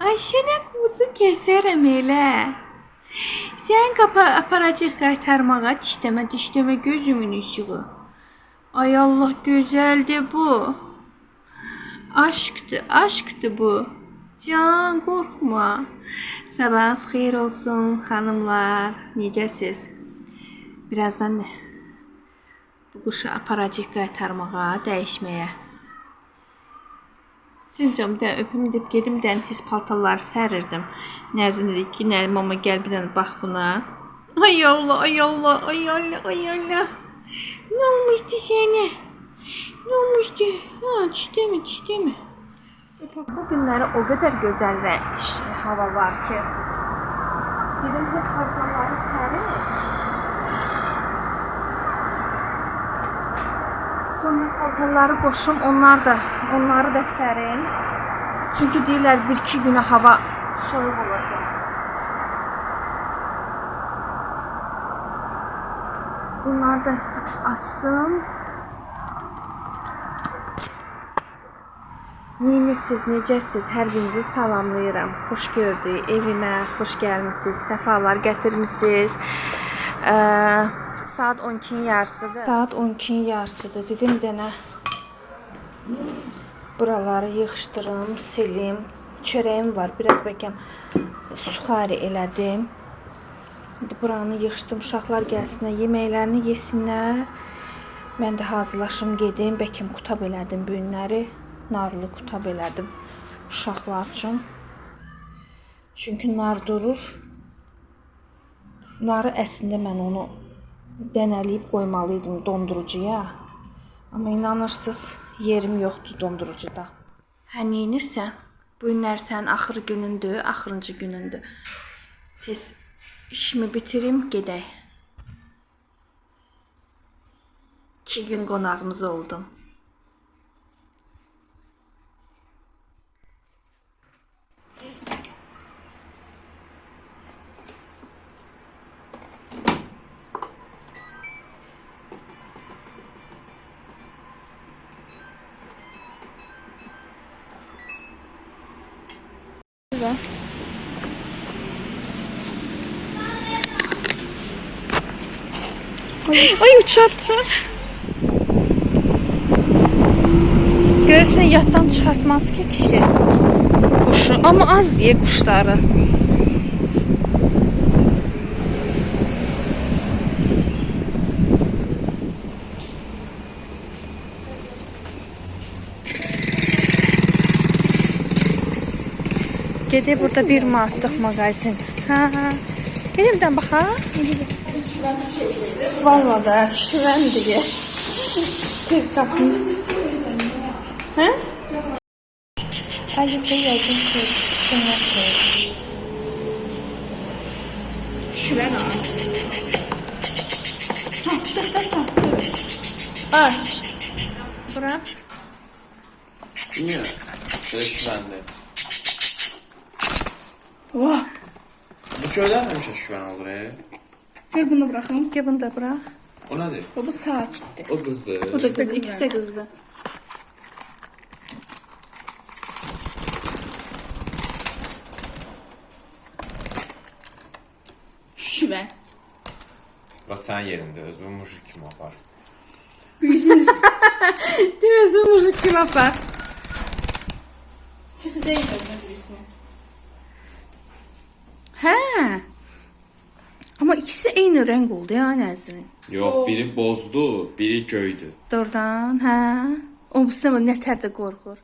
Ay sənə quzu kəsərəm elə. Sən qapa aparacaq qaytarmağa dişləmə dişləmə gözümün işığı. Ay Allah gözəldir bu. Aşktır, aşktır bu. Can qorxma. Sabahınız xeyir olsun xanımlar. Necəsiz? Birazdan? Bu quşu aparacaq qaytarmağa, dəyişməyə. Sizcəm də öpüm deyib gedim dən tez paltarları sərirdim. Nəzin dedi ki, nə mama gəl bir dənə bax buna. Ay Allah, ay Allah, ay Allah, ay Allah. Ne olmuştu sənə? Ne olmuştu? Ha, düşdü mü, düşdü mü? Bu günləri o qədər gözəl və hava var ki. Dedim tez paltarları sərir. Sonra paltarları qoşum, onlar da, onları da sərin. Çünki deyirlər 1-2 günə hava soyuq olacaq. Bunları da astım. Neyinirsiniz, necəsiz? Hər birinizi salamlayıram. Xoş gördük. Evimə xoş gəlmisiniz. Səfalar gətirmisiniz. Ə, saat 12-nin yarısıdır. Saat 12-nin yarısıdır. Dedim dənə buraları yığışdırım, silim. Çörəyim var. Biraz bəlkə suxari elədim. İndi buranı yığışdım. Uşaqlar gəlsinlər, yeməklərini yesinlər. Mən də hazırlaşım gedim. Bəlkə qutab elədim bu. Narlı qutab elədim uşaqlar üçün. Çünki nar durur. Narı əslində mən onu dənələyib qoymalıydım dondurucuya. Amma inanırsınız, yerim yoxdur dondurucuda. Hə, neynirsən? Bu günlər sənin axır günündür, axırıncı günündür. Siz işimi bitirim, gedək. 2 gün qonağımız oldun. Ay uçar uçar. Görürsən yatdan çıxartmaz ki kişi quşu. Amma az deyə quşları. Gedək burada bir manatlıq mağazin. Hə, hə. Elimdən baxa. Vallahi da şivən deyə. Tez qapını. Hə? Ayıqda yəqin ki, Şüven ağa. Sattık da sattık. Aç. Bırak. Niye? Beş bende. Vah. Bu köyden hemşe şüven olur e. Ver bunu bırakın. Gel bunu da bırak. O nedir? O bu sağa gitti. O kızdı. Bu da kız, ikisi de kızdı. Şüven. Bak sen yerinde özümü muşik kim yapar? Bilirsiniz. Demezsin mujik kim yapar? Sesi değil öyle birisini. Hə. Amma ikisi eyni renk oldu ya Nəzrin. Yok biri bozdu, biri göydü. Doğrudan, hə. O bu sənə nətər də qorxur.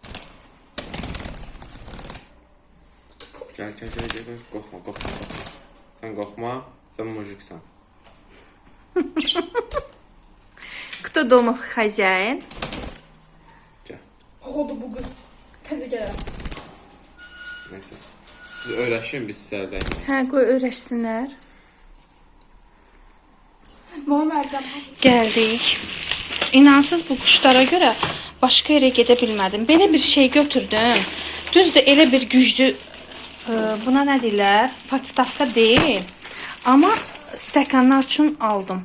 Gel gel gel gel. gel. Korkma korkma. korkma. Sen korkma. Sen mujiksen. Кто дома хозяин? Gel. Oldu bu kız. Teze gelen. Neyse. Siz öğreşin biz sizlerden. Hə, qoy öyrəşsinlər. Gəldik. İnansız bu quşlara görə başqa yerə gedə bilmədim. Belə bir şey götürdüm. Düzdür, elə bir güclü e, buna nə deyirlər? Podstavka deyil. Amma stəkanlar üçün aldım.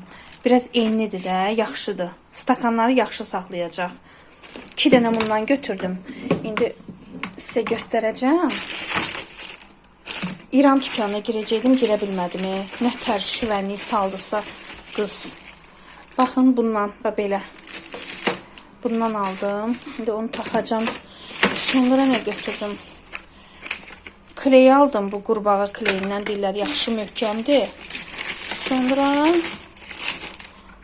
Biraz enlidir də, yaxşıdır. Stakanları yaxşı saxlayacaq. 2 dənə bundan götürdüm. İndi sizə göstərəcəm. İran dükanına girəcəydim, girə bilmədim. e. Nə tər şüvənlik saldısa qız. Baxın bundan və belə. Bundan aldım. İndi onu taxacam. Sonra nə götürdüm? Kley aldım. Bu qurbağa kleyindən deyirlər yaxşı möhkəmdir. Sonra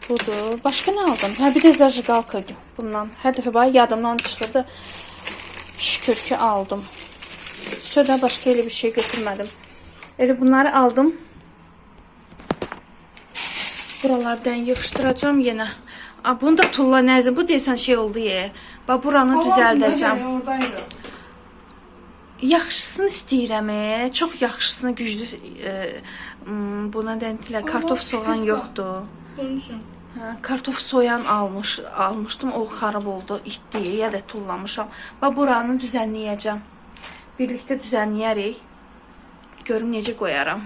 budur. Başqa nə aldım? Hə bir də zajigalka bundan. Hər dəfə bax yadımdan çıxırdı. Şükür ki aldım. Sonra başka öyle bir şey götürmedim. Öyle bunları aldım. Buralardan yığıştıracağım yine. Aa, bunu da tulla nəzim. Bu deyəsən şey oldu ya. Bax buranı düzəldəcəm. Oradaydı. Yaxşısını istəyirəm. e. Çox yaxşısını güclü e, buna dəntilə kartof soğan yoxdur. Bunun üçün. Hə, kartof soyan almış almışdım. O xarab oldu, itdi ya da tullamışam. Bax buranı düzənləyəcəm. Birlikdə düzənləyərik. Görüm necə qoyaram.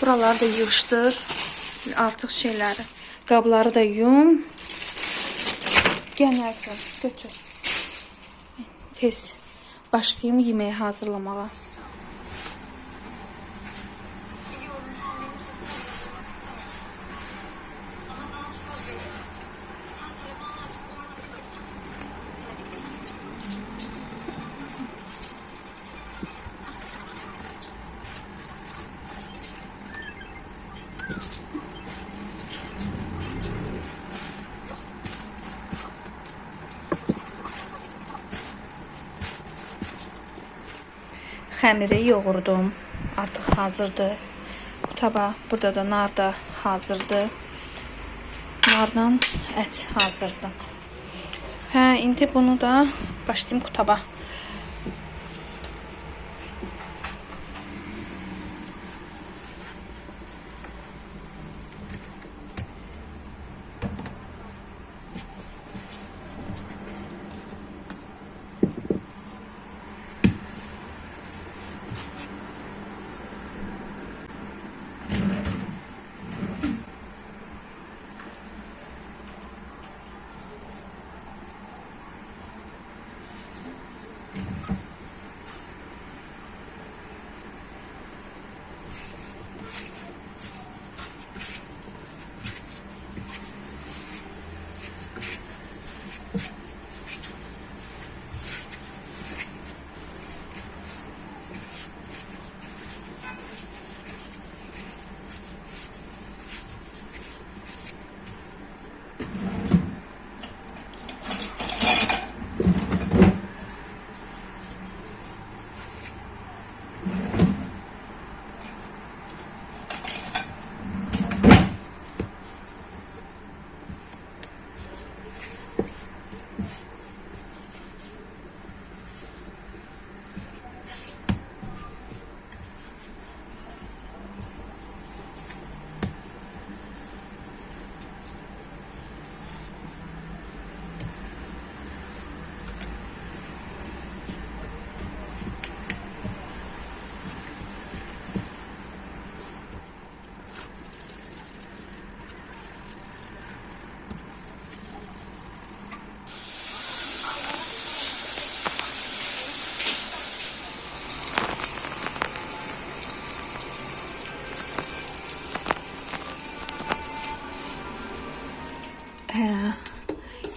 Buraları da yığışdır. Artıq şeyləri, qabları da yum. Gəlməsin, götür. Tez başlayım yeməyi hazırlamağa. Xəmiri yoğurdum. Artıq hazırdır. Bu taba, burada da nar da hazırdır. Narla ət hazırdır. Hə, indi bunu da başlayım qutaba.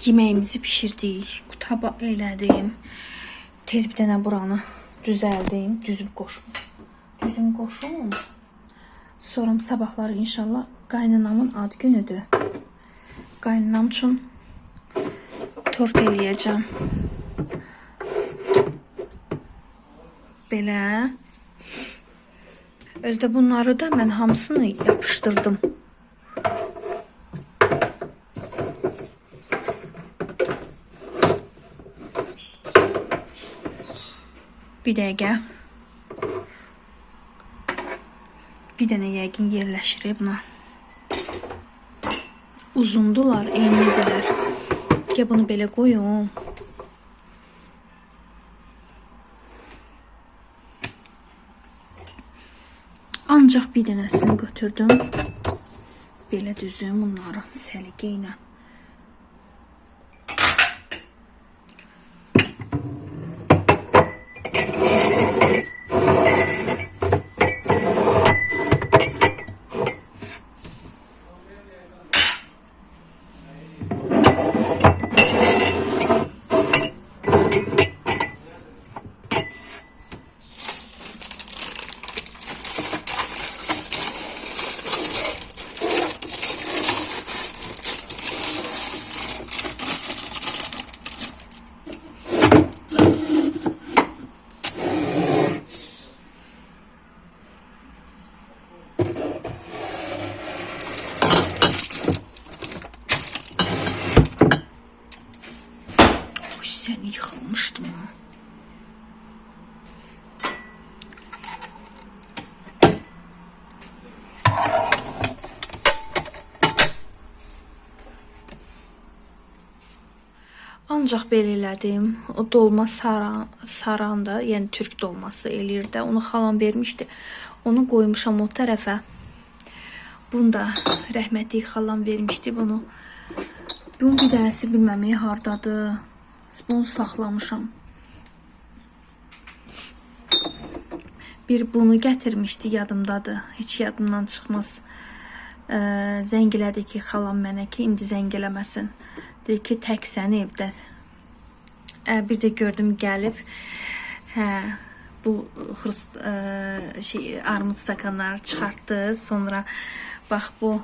Yeməyimizi bişirdik. Qutaba elədim. Tez bir dənə buranı düzəldim. Düzüm qoşum. Düzüm qoşum. Sonra sabahları inşallah qaynanamın ad günüdür. Qaynanam üçün tort eləyəcəm. Belə. Özdə bunları da mən hamısını yapışdırdım. Bir dəqiqə. Bir dənə yəqin yerləşir buna. Uzundular, eynidirlər. Ya bunu belə qoyum. Ancaq bir dənəsini götürdüm. Belə düzüm bunları səliqə ilə. Ancaq belə elədim. O dolma saran, saranda, yəni türk dolması eləyir də. Onu xalam vermişdi. Onu qoymuşam o tərəfə. Bunu da rəhmətli xalam vermişdi bunu. Bunun bir dənəsi bilməm hardadır. Bunu saxlamışam. Bir bunu gətirmişdi yadımdadır. Heç yadımdan çıxmaz. Ə, zəng elədi ki, xalam mənə ki, indi zəng eləməsin. Dedi ki, təksən evdə. Ə, bir də gördüm gəlib. Hə, bu xrust ə, şey armud stakanları çıxartdı. Sonra bax bu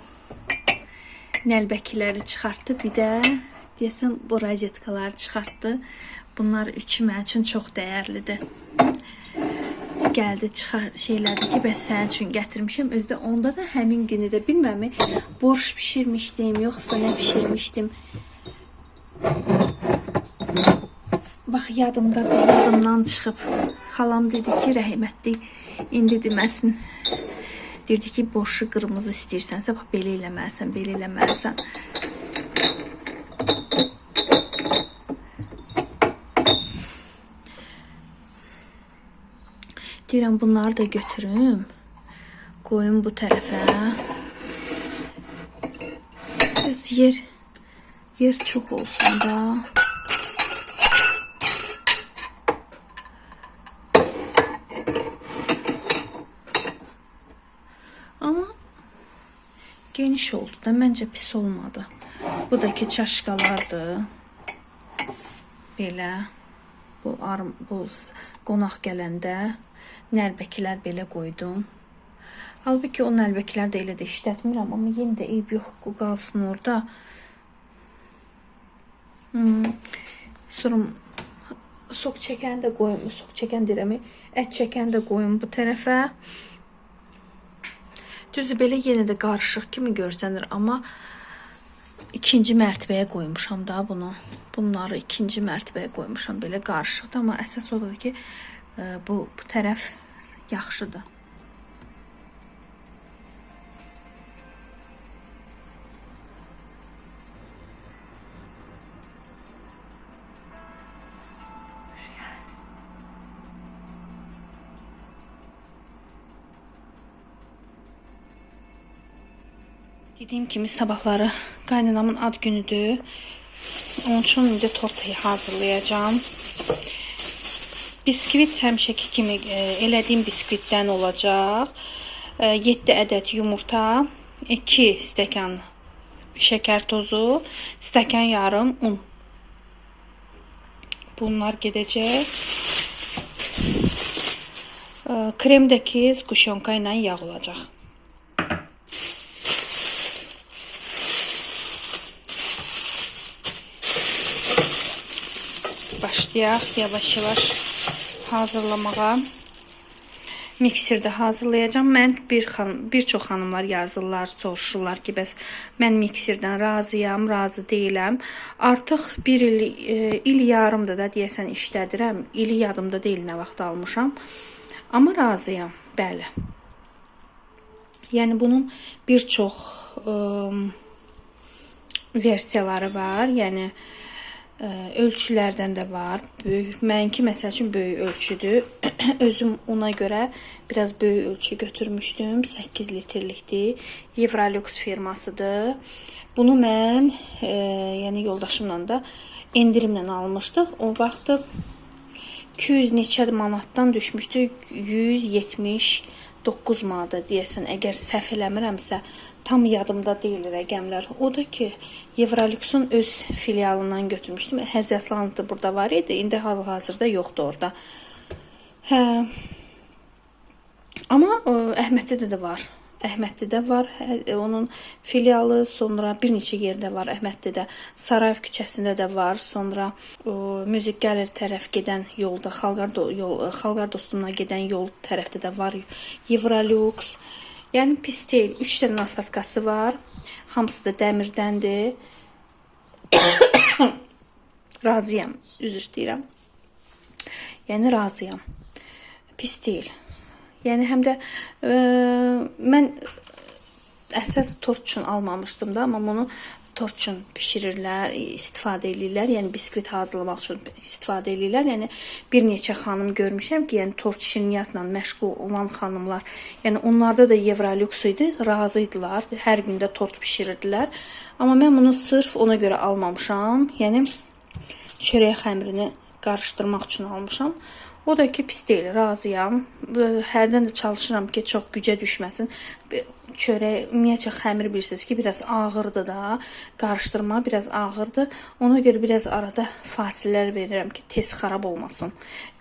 nəlbəkiləri çıxartdı. Bir də deyəsən bu rozetkaları çıxartdı. Bunlar üçü mənim üçün çox dəyərlidir. Gəldi çıxar şeylədi ki, bəs sənin üçün gətirmişəm. Özdə onda da həmin günü də bilmirəm, borş bişirmişdim, yoxsa nə bişirmişdim. Bax yadımda da yadımdan çıxıb. Xalam dedi ki, rəhmətli indi deməsin. Dedi ki, borşu qırmızı istəyirsənsə, bax belə eləməlisən, belə eləməlisən. Deyirəm bunları da götürüm. Qoyum bu tərəfə. Biraz yer yer çox olsun da. Amma geniş oldu da məncə pis olmadı. Bu da ki çaşkalardır. Belə bu arm bu qonaq gələndə nəlbəkilər belə qoydum. Halbuki o nəlbəkilər də elə də işlətmirəm, amma yenə də eyb yox, qalsın orada. Hmm. Sonra sok çəkən də qoyum, sok çəkən deyirəm, ət çəkən də qoyum bu tərəfə. Düzü belə yenə də qarışıq kimi görsənir, amma ikinci mərtəbəyə qoymuşam da bunu. Bunları ikinci mərtəbəyə qoymuşam. Belə qarışıqdır, amma əsas odur ki, e, bu bu tərəf yaxşıdır. Dediyim kimi sabahları qaynanamın ad günüdür. Onun üçün indi tort hazırlayacağam. Biskvit həmişəki kimi e, elədiyim biskvitdən olacaq. E, 7 ədəd yumurta, 2 stəkan şəkər tozu, stəkan yarım un. Bunlar gedəcək. E, Kremdəki zquşyonka ilə yağ olacaq. Başlayaq yavaş-yavaş hazırlamağa. Mikserdə hazırlayacağam. Mən bir xanım, bir çox xanımlar yazırlar, soruşurlar ki, bəs mən mikserdən razıyam, razı deyiləm. Artıq bir il, e, il yarımdır da deyəsən işlədirəm. İli yadımda deyil nə vaxt almışam. Amma razıyam, bəli. Yəni bunun bir çox ıı, versiyaları var. Yəni ə, ölçülərdən də var. Böyük, mənki məsəl üçün böyük ölçüdür. Özüm ona görə biraz böyük ölçü götürmüşdüm. 8 litrlikdir. Evrolux firmasıdır. Bunu mən, ə, yəni yoldaşımla da endirimlə almışdıq. O vaxt 200 neçə manatdan düşmüşdü 179 manata deyəsən əgər səhv eləmirəmsə tam yadımda deyil rəqəmlər. O da ki Evroluxun öz filialından götürmüşdüm. Həzəslan da burada var idi. İndi hal-hazırda yoxdur orada. Hə. Amma ə, Əhməddə də var. Əhmədlidə var. Hə, Onun filialı, sonra bir neçə yerdə var. Əhmədlidə, Sarayev küçəsində də var. Sonra ə, Müzik Gəlir tərəf gedən yolda, Xalqar yol, Xalqar dostuna gedən yol tərəfdə də var. Evrolux. Yəni pis deyil. 3 dənə nastavkası var. Hamısı da dəmirdəndir. razıyam. Üzr istəyirəm. Yəni razıyam. Pis deyil. Yəni həm də e, mən əsas tort üçün almamışdım da, amma bunu tort üçün bişirirlər, istifadə edirlər. Yəni biskvit hazırlamaq üçün istifadə edirlər. Yəni bir neçə xanım görmüşəm ki, yəni tort şirniyyatla məşğul olan xanımlar, yəni onlarda da Evrolux idi, razı idilər. Hər gün də tort bişirirdilər. Amma mən bunu sırf ona görə almamışam. Yəni çörək xəmirini qarışdırmaq üçün almışam. O da ki pis deyil, razıyam. Hərdən də çalışıram ki, çox gücə düşməsin. Çörək ümumiyyətcə xəmir bilirsiniz ki, biraz ağırdır da. Qarışdırma biraz ağırdır. Ona görə biraz arada fasilələr verirəm ki, tez xarab olmasın.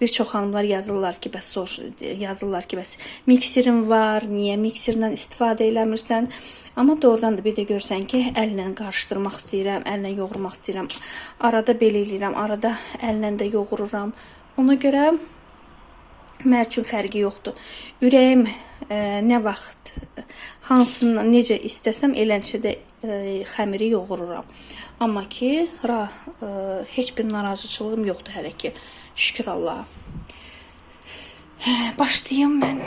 Bir çox xanımlar yazırlar ki, bəs soruş yazırlar ki, bəs mikserim var, niyə mikserdən istifadə eləmirsən? Amma doğrudan da bir də görsən ki, əllə qarışdırmaq istəyirəm, əllə yoğurmaq istəyirəm. Arada belə eləyirəm, arada əllə də yoğururam. Ona görə Mənim üçün fərqi yoxdur. Ürəyim e, nə vaxt hansını necə istəsəm eləncə də e, xəmiri yoğururam. Amma ki, ra, e, heç bir narazıçılığım yoxdur hələ ki. Şükür Allaha. Başlayım mən.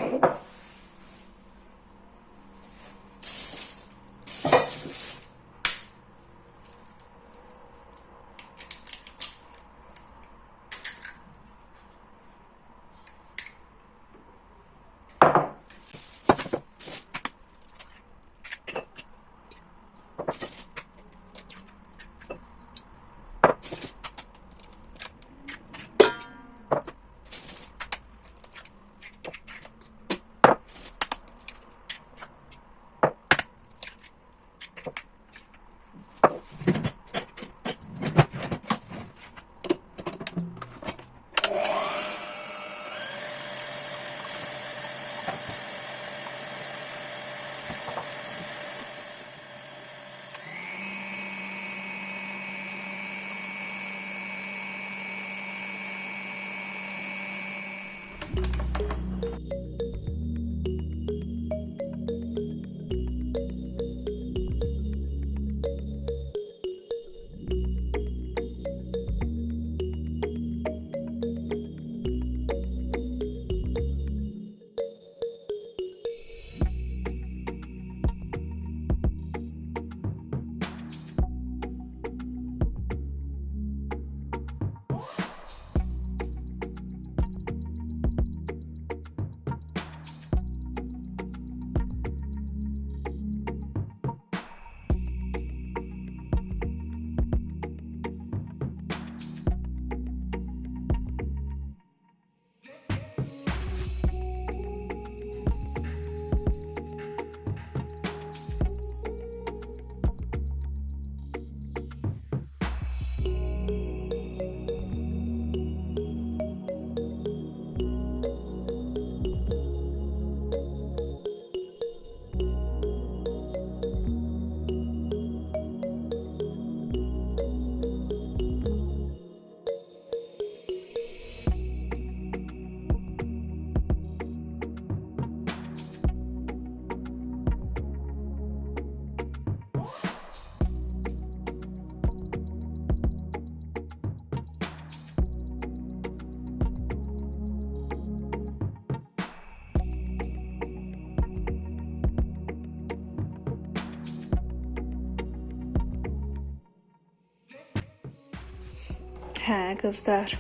Hə, qızlar,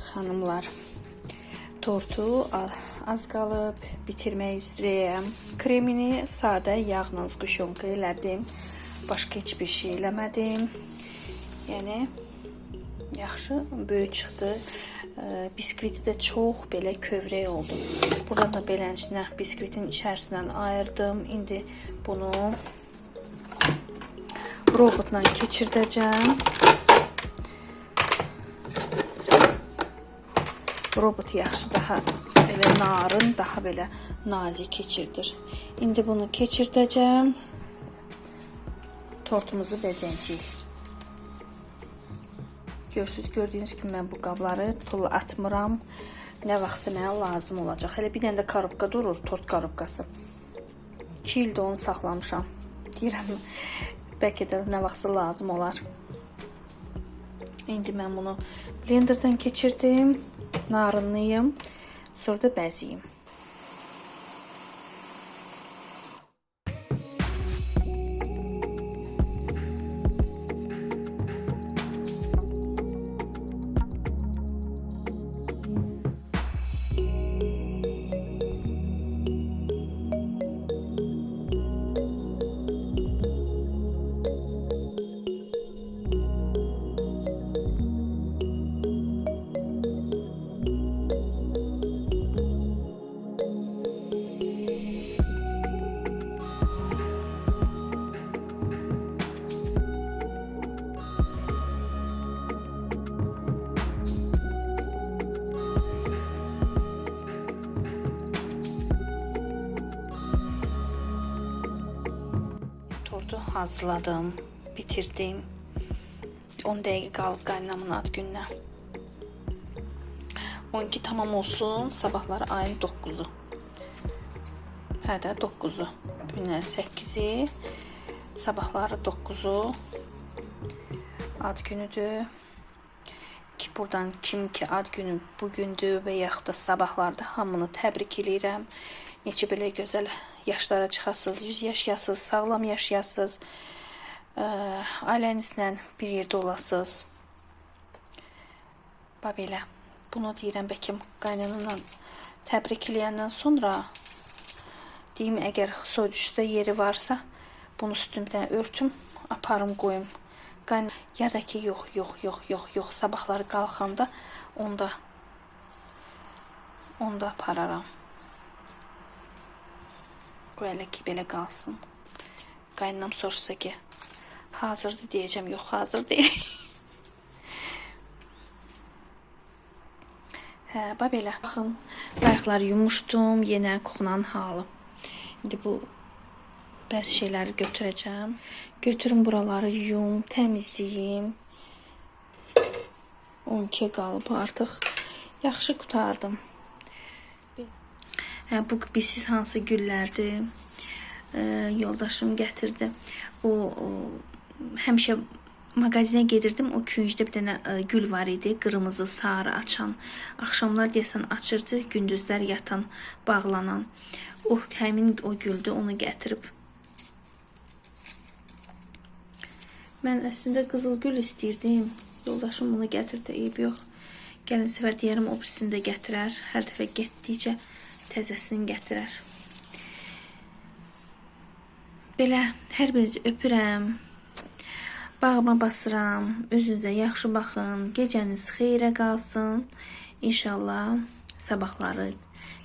xanımlar. Tortu az qalıb bitirmək üzrəyəm. Kremini sadə yağla zquşonka elədim. Başqa heç bir şey eləmədim. Yəni yaxşı böyük çıxdı. Ə, Biskviti də çox belə kövrək oldu. Burada da beləncə biskvitin içərisindən ayırdım. İndi bunu robotla keçirdəcəm. Robot yaxşı daha belə narın, daha belə nazik keçirdir. İndi bunu keçirdəcəm. Tortumuzu bəzəyəcəyik. Görürsüz, gördüyünüz kimi mən bu qabları tulla atmıram. Nə vaxtsa mənə lazım olacaq. Hələ bir dənə də karobka durur, tort karobkası. 2 ildir onu saxlamışam. Deyirəm, bəlkə də nə vaxtsa lazım olar. İndi mən bunu blenderdan keçirdim. Narınlıyım. Sonra da bəziyim. Hazırladım, bitirdim. 10 dəqiqə qalıb qaynamın ad gününə. 12 tamam olsun, sabahları ayın 9-u. Hə də 9-u. Günlər 8-i, sabahları 9-u. Ad günüdür. Ki buradan kim ki ad günü bugündür və yaxud da sabahlarda hamını təbrik eləyirəm. Necə belə gözəl yaşlara çıxasınız, 100 yaşayasınız, sağlam yaşayasınız. Ə, ailənizlə bir yerdə olasınız. Bax. Bunu deyirəm bəlkə qaynanamla təbrik eləyəndən sonra deyim əgər soy üstə yeri varsa bunu üstümdən örtüm, aparım qoyum. Qayn ya da ki yox, yox, yox, yox, yox, sabahları qalxanda onda onda apararam. Qoy elə ki belə qalsın. Qaynanam soruşsa ki hazırdır deyəcəm, yox hazır deyil. Hə, bax belə. Baxın, qayıqları yumuşdum, yenə kuxunan halı. İndi bu bəzi şeyləri götürəcəm. Götürüm buraları yum, təmizləyim. 12 qalıb artıq. Yaxşı qutardım. Bu bilsiz hansı güllərdir? Yoldaşım gətirdi. O, o həmişə mağazinə gedirdim. O küncdə bir dənə gül var idi, qırmızı, sarı açan. Axşamlar deyəsən açırdı, gündüzlər yatan, bağlanan. O həmin o güldü, onu gətirib. Mən əslində qızıl gül istəyirdim. Yoldaşım bunu gətirdi, eyb yox. Gəlin səfər deyərəm o birisini də gətirər. Hər dəfə getdikcə təzəsini gətirər. Belə hər birinizi öpürəm. Bağıma basıram. Özünüzə yaxşı baxın. Gecəniz xeyrə qalsın. İnşallah sabahları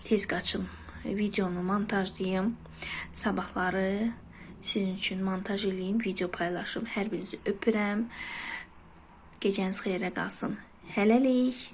tez qaçım. Videonu montajlayım. Sabahları sizin üçün montaj eləyim, video paylaşım. Hər birinizi öpürəm. Gecəniz xeyrə qalsın. Hələlik.